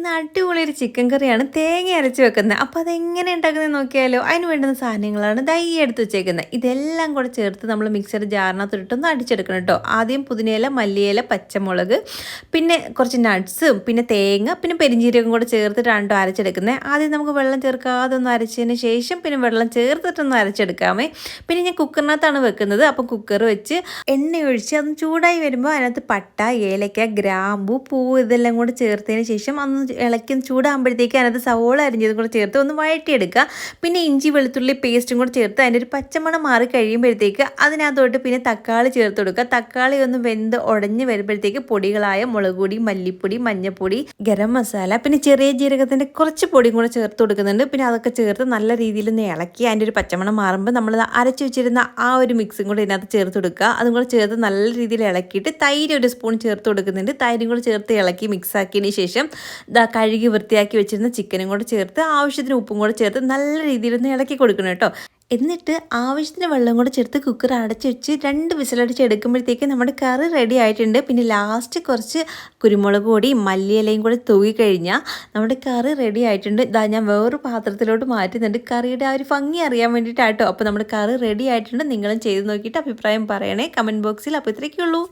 ഇന്ന് അടിപൊളി ഒരു ചിക്കൻ കറിയാണ് തേങ്ങ അരച്ച് വെക്കുന്നത്. അപ്പോൾ അതെങ്ങനെ ഉണ്ടാക്കുന്നത് നോക്കിയാലോ? അതിന് വേണ്ടുന്ന സാധനങ്ങളാണ് ദൈ എടുത്ത് വെച്ചേക്കുന്നത്. ഇതെല്ലാം കൂടെ ചേർത്ത് നമ്മൾ മിക്സർ ജാറിനകത്തിട്ടൊന്ന് അടിച്ചെടുക്കണം കേട്ടോ. ആദ്യം പുതിനയില മല്ലിയില പച്ചമുളക് പിന്നെ കുറച്ച് നട്ട്സും പിന്നെ തേങ്ങ പിന്നെ പെരിഞ്ചീരകം കൂടെ ചേർത്തിട്ടാണ് അരച്ചെടുക്കുന്നത്. ആദ്യം നമുക്ക് വെള്ളം ചേർക്കാതെ ഒന്ന് അരച്ചതിന് ശേഷം പിന്നെ വെള്ളം ചേർത്തിട്ടൊന്ന് അരച്ചെടുക്കാമേ. പിന്നെ ഞാൻ കുക്കറിനകത്താണ് വെക്കുന്നത്. അപ്പം കുക്കർ വെച്ച് എണ്ണ ഒഴിച്ച് അതൊന്ന് ചൂടായി വരുമ്പോൾ അതിനകത്ത് പട്ട ഏലക്ക ഗ്രാമ്പു പൂ ഇതെല്ലാം കൂടെ ചേർത്തതിന് ശേഷം ഒന്ന് ഇളക്കി ചൂടാകുമ്പോഴത്തേക്ക് അതിനകത്ത് സവോള അരിഞ്ഞതും കൂടെ ചേർത്ത് ഒന്ന് വഴറ്റിയെടുക്കുക. പിന്നെ ഇഞ്ചി വെളുത്തുള്ളി പേസ്റ്റും കൂടെ ചേർത്ത് അതിന്റെ ഒരു പച്ചമണം മാറി കഴിയുമ്പോഴത്തേക്ക് അതിനകത്തോട്ട് പിന്നെ തക്കാളി ചേർത്ത് കൊടുക്കുക. തക്കാളി ഒന്ന് വെന്ത് ഉടഞ്ഞ് വരുമ്പോഴത്തേക്ക് പൊടികളായ മുളക് പൊടി മല്ലിപ്പൊടി മഞ്ഞൾപ്പൊടി ഗരം മസാല പിന്നെ ചെറിയ ജീരകത്തിന്റെ കുറച്ച് പൊടിയും കൂടെ ചേർത്ത് കൊടുക്കുന്നുണ്ട്. പിന്നെ അതൊക്കെ ചേർത്ത് നല്ല രീതിയിൽ ഒന്ന് ഇളക്കി അതിന്റെ ഒരു പച്ചമണം മാറുമ്പോൾ നമ്മൾ അരച്ച് വെച്ചിരുന്ന ആ ഒരു മിക്സും കൂടെ ഇതിനകത്ത് ചേർത്ത് കൊടുക്കുക. അതും കൂടെ ചേർത്ത് നല്ല രീതിയിൽ ഇളക്കിയിട്ട് തൈര് ഒരു സ്പൂൺ ചേർത്ത് കൊടുക്കുന്നുണ്ട്. തൈരും കൂടെ ചേർത്ത് ഇളക്കി മിക്സ് ആക്കിയതിന് ശേഷം കഴുകി വൃത്തിയാക്കി വെച്ചിരുന്ന ചിക്കനും കൂടെ ചേർത്ത് ആവശ്യത്തിന് ഉപ്പും കൂടെ ചേർത്ത് നല്ല രീതിയിൽ ഒന്ന് ഇളക്കി കൊടുക്കണം കേട്ടോ. എന്നിട്ട് ആവശ്യത്തിന് വെള്ളം കൂടെ ചേർത്ത് കുക്കർ അടച്ച് വെച്ച് രണ്ട് വിസിലടിച്ച് എടുക്കുമ്പോഴത്തേക്ക് നമ്മുടെ കറി റെഡി ആയിട്ടുണ്ട്. പിന്നെ ലാസ്റ്റ് കുറച്ച് കുരുമുളക് പൊടി മല്ലിയിലയും കൂടെ തൂകിക്കഴിഞ്ഞാൽ നമ്മുടെ കറി റെഡി ആയിട്ടുണ്ട്. ഇതാ ഞാൻ വേറൊരു പാത്രത്തിലോട്ട് മാറ്റുന്നുണ്ട്. കറിയുടെ ആ ഒരു ഭംഗി അറിയാൻ വേണ്ടിയിട്ടാട്ടോ. അപ്പോൾ നമ്മുടെ കറി റെഡി ആയിട്ടുണ്ട്. നിങ്ങളും ചെയ്ത് നോക്കിയിട്ട് അഭിപ്രായം പറയണേ. കമന്റ് ബോക്സിൽ അപ്പോൾ ഇത്രയൊക്കെയുള്ളൂ.